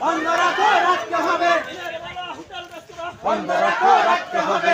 বন্ধ রাখো রাখতে হবে বন্ধ রাখো রাখতে হবে